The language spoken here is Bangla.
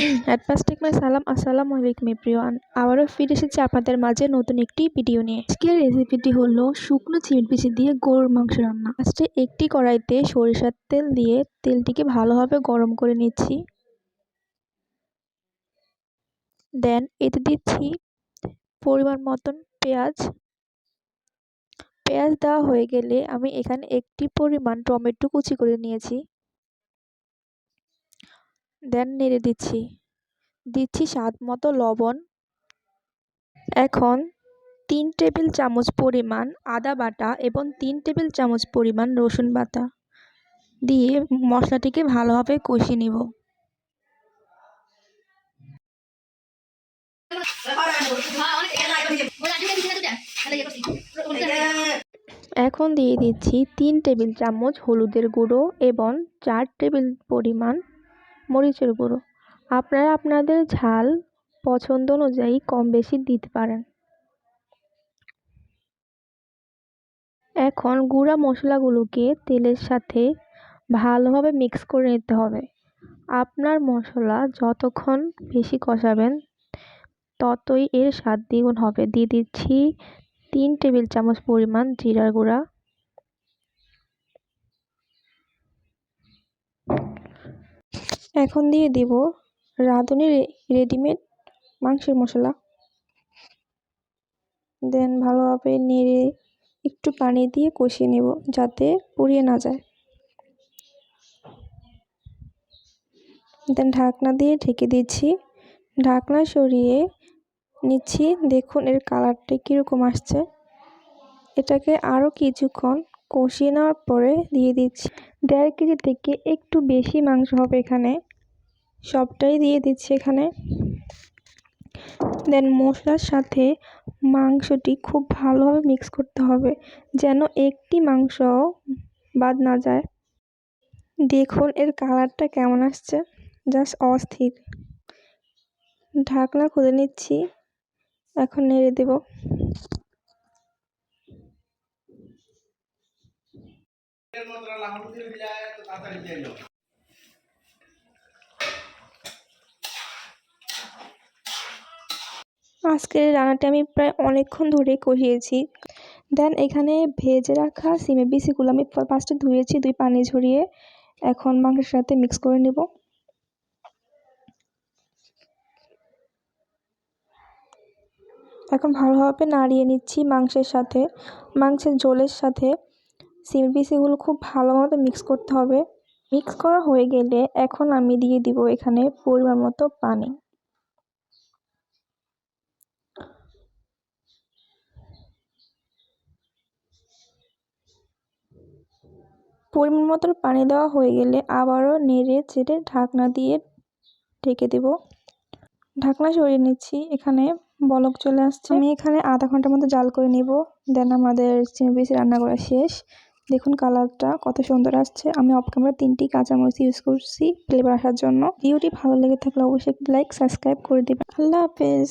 অ্যাট ফার্স্ট টেক মাই সালাম আসসালামু আলাইকুম এভরিওয়ান আবারও ফিরে এসেছি আপনাদের মাঝে নতুন একটি ভিডিও নিয়ে। আজকের রেসিপিটি হলো শুকনো চিমেট বিচি দিয়ে গরুর মাংস রান্না। ফার্স্টে একটি কড়াইতে সরিষার তেল দিয়ে তেলটিকে ভালোভাবে গরম করে নিচ্ছি। দেন এতে দিচ্ছি পরিমাণ মতন পেঁয়াজ। পেঁয়াজ দেওয়া হয়ে গেলে আমি এখানে একটি পরিমাণ টমেটো কুচি করে নিয়েছি। দেন নেড়ে দিচ্ছি। দিচ্ছি স্বাদ মতো লবণ। এখন তিন টেবিল চামচ পরিমাণ আদা বাটা এবং তিন টেবিল চামচ পরিমাণ রসুন বাটা দিয়ে মশলাটিকে ভালোভাবে কষিয়ে নিব। এখন দিয়ে দিচ্ছি তিন টেবিল চামচ হলুদের গুঁড়ো এবং চার টেবিল পরিমাণ মরিচের গুঁড়ো। আপনারা আপনাদের ঝাল পছন্দ অনুযায়ী কম বেশি দিতে পারেন। এখন গুঁড়া মশলাগুলোকে তেলের সাথে ভালোভাবে মিক্স করে নিতে হবে। আপনার মশলা যতক্ষণ বেশি কষাবেন, ততই এর স্বাদ দ্বিগুণ হবে। দিয়ে দিচ্ছি তিন টেবিল চামচ পরিমাণ জিরার গুঁড়া। এখন দিয়ে দিব রাঁধুনি রেডিমেড মাংসের মশলা। দেন ভালোভাবে নেড়ে একটু পানি দিয়ে কষিয়ে নেব যাতে পুড়িয়ে না যায়। দেন ঢাকনা দিয়ে ঢেকে দিচ্ছি। ঢাকনা সরিয়ে নিচ্ছি। দেখুন এর কালারটা কীরকম আসছে। এটাকে আরও কিছুক্ষণ কষিয়ে নেওয়ার পরে দিয়ে দিচ্ছি। দেড় কেজি থেকে একটু বেশি মাংস হবে এখানে। সবটাই দিয়ে দিচ্ছি এখানে। দেন মশলার সাথে মাংসটি খুব ভালোভাবে মিক্স করতে হবে, যেন একটি মাংস বাদ না যায়। দেখুন এর কালারটা কেমন আসছে। জাস্ট অস্থির। ঢাকনা খুলে নিচ্ছি। এখন নেড়ে দেব। আজকের রান্নাটি আমি প্রায় অনেকক্ষণ ধরে কষিয়েছি দেন, এখানে ভেজে রাখা সিমের বিচিগুলো আমি ফার্স্টে ধুয়েছি, দুই পানি ঝরিয়ে। এখন মাংসের সাথে মিক্স করে নেব। এখন ভালোভাবে নাড়িয়ে নিচ্ছি মাংসের সাথে, মাংসের জলের সাথে। সিমের বিচিগুলো খুব ভালোভাবে মিক্স করতে হবে। মিক্স করা হয়ে গেলে এখন আমি দিয়ে দিব এখানে পরিমাণ মতো পানি। পরিমাণ মতো পানি দেওয়া হয়ে গেলে আবারও নেড়ে চেড়ে ঢাকনা দিয়ে ঢেকে দেব। ঢাকনা সরিয়ে নিচ্ছি, এখানে বলক চলে আসছে। আমি এখানে আধা ঘণ্টার মতো জাল করে নিব, দেন আমাদের চিনি বেশি রান্না করা শেষ। দেখুন কালারটা কত সুন্দর আসছে। আমি অফ ক্যামেরা তিনটি কাঁচামরিচ ইউজ করছি ফ্লেভার আসার জন্য। ভিডিওটি ভালো লেগে থাকলে অবশ্যই লাইক সাবস্ক্রাইব করে দেবেন। আল্লাহ হাফেজ।